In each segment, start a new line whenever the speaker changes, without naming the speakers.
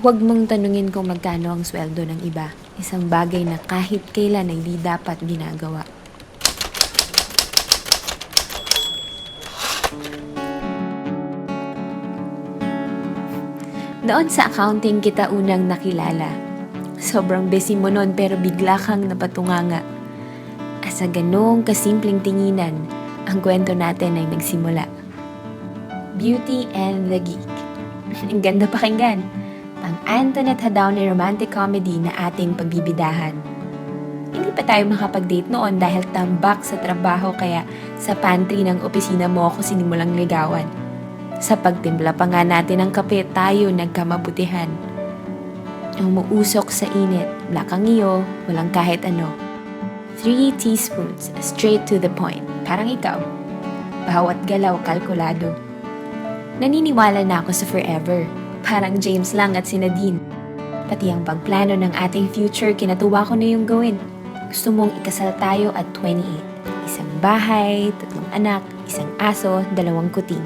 Huwag mong tanungin kung magkano ang sweldo ng iba. Isang bagay na kahit kailan ay di dapat ginagawa. Noon sa accounting kita unang nakilala. Sobrang busy mo noon pero bigla kang napatunganga. Asa ganong kasimpleng tinginan, ang kwento natin ay nagsimula. Beauty and the Geek. Ang ganda pakinggan. Antoinette Hadawnay romantic comedy na ating pagbibidahan. Hindi pa tayo makapag-date noon dahil tambak sa trabaho kaya sa pantry ng opisina mo ako sinimulang ligawan. Sa pagtimpla pa nga natin ng kape, tayo nagkamabutihan. Umuusok sa init, black ang iyo, walang kahit ano. Three teaspoons, straight to the point, parang ikaw. Bawat galaw kalkulado. Naniniwala na ako sa forever, parang James lang at si Nadine. Pati ang pagplano ng ating future, kinatuwa ko na yung gawin. Gusto mong ikasal tayo at 28. Isang bahay, tatlong anak, isang aso, dalawang kuting.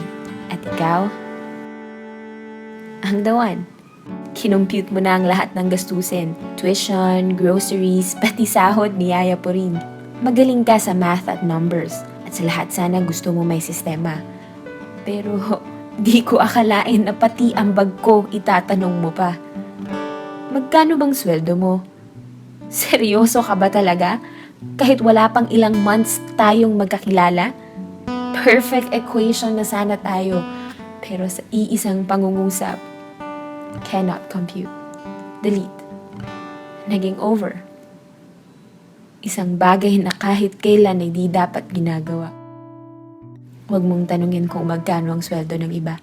At ikaw? Ang dawan. Kinumpute mo na ang lahat ng gastusin. Tuition, groceries, pati sahod ni Yaya po rin. Magaling ka sa math at numbers. At sa lahat sana gusto mo may sistema. Pero di ko akalain na pati ang bag ko itatanong mo pa. Magkano bang sweldo mo? Seryoso ka ba talaga? Kahit wala pang ilang months tayong magkakilala? Perfect equation na sana tayo. Pero sa iisang pangungusap, cannot compute. Delete. Naging over. Isang bagay na kahit kailan ay di dapat ginagawa. Huwag mong tanungin kung magkano ang sweldo ng iba.